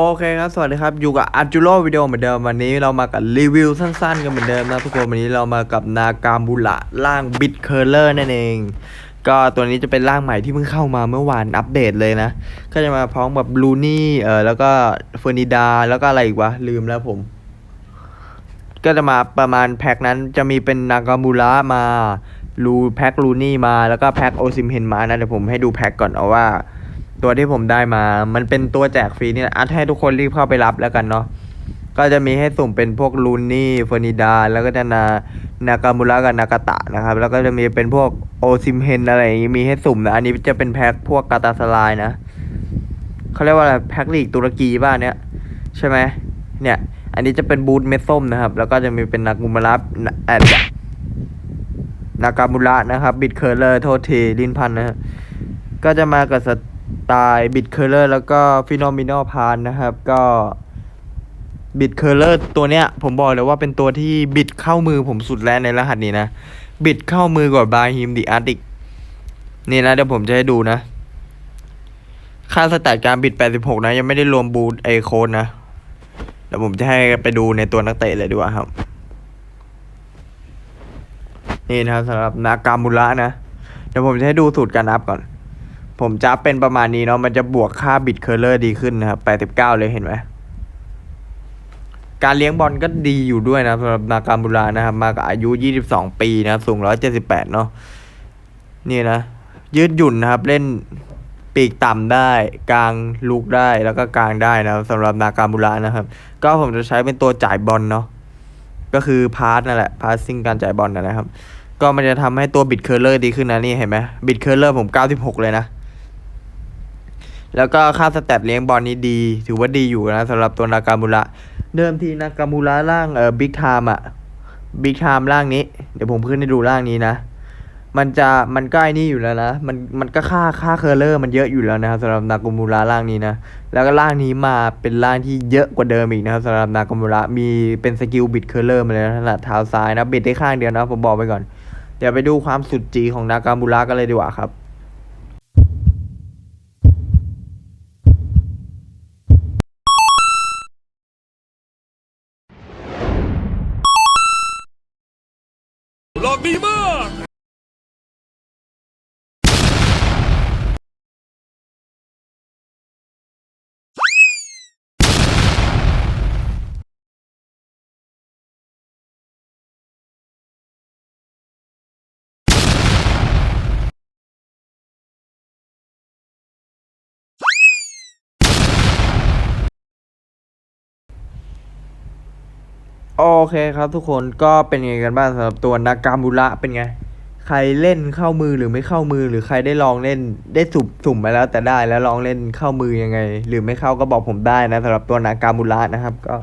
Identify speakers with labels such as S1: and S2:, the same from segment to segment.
S1: โอเคครับ สวัสดีครับ อยู่กับอาร์จูโรวิดีโอเหมือนเดิมวันนี้เรามากับรีวิวสั้นๆ กันเหมือนเดิมนะทุกคนวันนี้เรามากับนากามูระร่างบิ t เคอร์เลอร์นั่นเอง ก็ตัวนี้จะเป็นร่างใหม่ที่เพิ่งเข้ามาเมื่อวานอัปเดตเลยนะ ก็จะมาพร้อมกับบลูนี่เออแล้วก็เฟอร์นิดาแล้วก็อะไรอีกวะ ลืมแล้วผม ก็จะมาประมาณแพ็คนั้นจะมีเป็นนากามูระมาลูแพ็คลูนี่มาแล้วก็แพ็คโอซิมเฮนมานะเดี๋ยวผมให้ดูแพ็คก่อนเอาว่า ตัวที่ผมได้มา มันเป็นตัวแจกฟรีเนี่นะอัดให้ทุกคนรีบเข้าไปรับแล้วกันเนาะก็จะมีให้สุ่มเป็นพวกลูนี่เฟอร์นิดา แล้วก็จะนานากามูระกับนากาตะนะครับ แล้วก็จะมีเป็นพวกโอซิมเฮนอะไรอย่างงี้มีให้สุ่มนะ อันนี้จะเป็นแพ็คพวกกาตาสลายนะเขาเรียกว่าอะไรแพ็คลีกตุรกีบ้านเนี้ยใช่ไหมเนี่ย อันนี้จะเป็นบูทเม็ดส้มนะครับ แล้วก็จะมีเป็นนากุมาระแอดนากามุระนะครับ บิดเคอร์เลอร์โทษทีลินพันนะฮะก็จะมากับส ตล์บิดเคอร์เลอร์แล้วก็ฟิโนมินอลพานนะครับ ก็บิดเคอร์เลอร์ตัวเนี้ย ผมบอกเลยว่าเป็นตัวที่บิดเข้ามือผมสุดแล้วในรหัสนี้นะ บิดเข้ามือกว่าบาฮิมดิอาร์ติกนี่นะเดี๋ยวผมจะให้ดูนะ ค่าสแตทการบิด 86 นะ ยังไม่ได้รวมบูทไอโคนนะเดี๋ยวผมจะให้ไปดูในตัวนักเตะเลยดีกว่าครับ นี่นะครับสำหรับนากามุระนะ เดี๋ยวผมจะให้ดูสูตรการอัพก่อน ผมจะเป็นประมาณนี้เนาะมันจะบวกค่าบิตเคอร์เลอร์ดีขึ้นนะครับ89เลยเห็นไหมการเลี้ยงบอลก็ดีอยู่ด้วยนะสำหรับนากามุระนะครับ มากับอายุ 22 ปีนะสูง 178 เนาะนี่นะ ยืดหยุ่นนะครับ เล่นปีกต่ำได้ กลางลูกได้แล้วก็กลางได้นะสำหรับนากามุระนะครับ ก็ผมจะใช้เป็นตัวจ่ายบอลเนาะก็คือพาร์ทนั่นแหละพาร์ซิ่งการจ่ายบอลนะนะครับ ก็มันจะทำให้ตัวบิดเคอร์เลอร์ดีขึ้นนะนี่เห็นไหมบิดเคอร์เลอร์ผม 96 เลยนะ แล้วก็ค่าสแตทเลี้ยงบอลนี้ดี ถือว่าดีอยู่นะสำหรับตัวนากามูระเดิมทีนากามูระร่างเอ่อบิ๊กไทม์อะบิ๊กไทม์ร่างนี้ เดี๋ยวผมขึ้นให้ดูร่างนี้นะ มันจะมันใก็ไอ้นี่อยู่แล้วนะมันมันก็ค่าค่าเคอร์เลอร์มันเยอะอยู่แล้วนะครับสำหรับนากามูระร่างนี้นะ แล้วก็ร่างนี้มาเป็นร่างที่เยอะกว่าเดิมอีกนะครับสำหรับนากามูระมีเป็นสกิลบิดเคอร์เลอร์มาเลยนะถนัดเท้าซ้ายนะบิดได้ข้างเดียวนะผมบอกไปก่อนเดี๋ยวไปดูความสุดจีของนากามูระกันเลยดีกว่าครับ
S2: หล
S1: โอเคครับทุกคนก็เป็นไงกันบ้างสำหรับตัวนากามูระเป็นไง ใครเล่นเข้ามือหรือไม่เข้ามือหรือใครได้ลองเล่นได้สุ่มสุ่มไปแล้วแต่ได้แล้วลองเล่นเข้ามือยังไง หรือไม่เข้าก็บอกผมได้นะสำหรับตัวนากามูระนะครับ ก็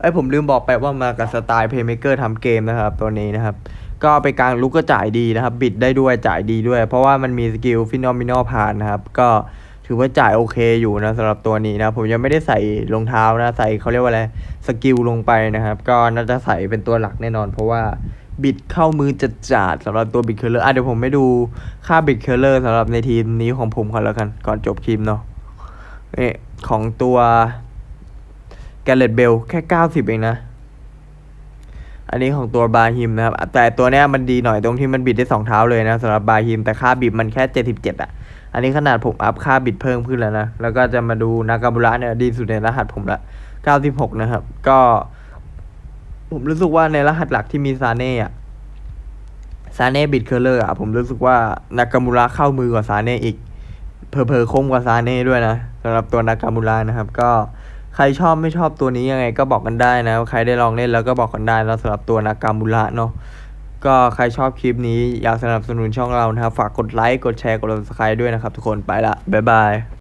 S1: เอ้ยผมลืมบอกไปว่ามากับสไตล์เพย์เมเกอร์ทำเกมนะครับตัวนี้นะครับ ก็ไปกลางลุกก็จ่ายดีนะครับ บิดได้ด้วยจ่ายดีด้วย เพราะว่ามันมีสกิลฟิโนมินอลผ่านนะครับ ก็ ถือว่าจ่ายโอเคอยู่นะสำหรับตัวนี้นะ ผมยังไม่ได้ใส่รองเท้านะ ใส่เขาเรียกว่าอะไรสกิลลงไปนะครับ ก็น่าจะใส่เป็นตัวหลักแน่นอน เพราะว่าบิดเข้ามือจัดจาดสำหรับตัวบิดเคอร์เลอร์อะเดี๋ยวผมไปดูค่าบิดเคอร์เลอร์สำหรับในทีมนี้ของผมก่อนแล้วกัน ก่อนจบคลิปเนาะนี่ของตัวแกเลตเบลแค่เก้าสิบเองนะอันนี้ของตัวบาฮิมนะครับ แต่ตัวเนี้ยมันดีหน่อยตรงที่มันบิดได้สองเท้าเลยนะสำหรับบาฮิมแต่ค่าบิดมันแค่เจ็ดสิบเจ็ดอะ อันนี้ขนาดผมอัพค่าบิดเพิ่มขึ้นแล้วนะ แล้วก็จะมาดูนากาบุระเนี่ยดีสุดในรหัสผมละเก้าสิบหกนะครับ ก็ ผมรู้สึกว่าในรหัสหลักที่มีซาเน่อะซาเน่บิดเคอร์เลอร์อะผมรู้สึกว่านากามูระเข้ามือกว่าซาเน่อีก เพอเพอคมกว่าซาเน่ด้วยนะสำหรับตัวนากามูระนะครับ ก็ใครชอบไม่ชอบตัวนี้ยังไงก็บอกกันได้นะ ใครได้ลองเล่นแล้วก็บอกกันได้แล้วสำหรับตัวนากามูระเนาะ ก็ใครชอบคลิปนี้อยากสนับสนุนช่องเรานะครับ ฝากกดไลค์ กดแชร์ กด subscribe ด้วยนะครับทุกคนไปละ บ๊ายบาย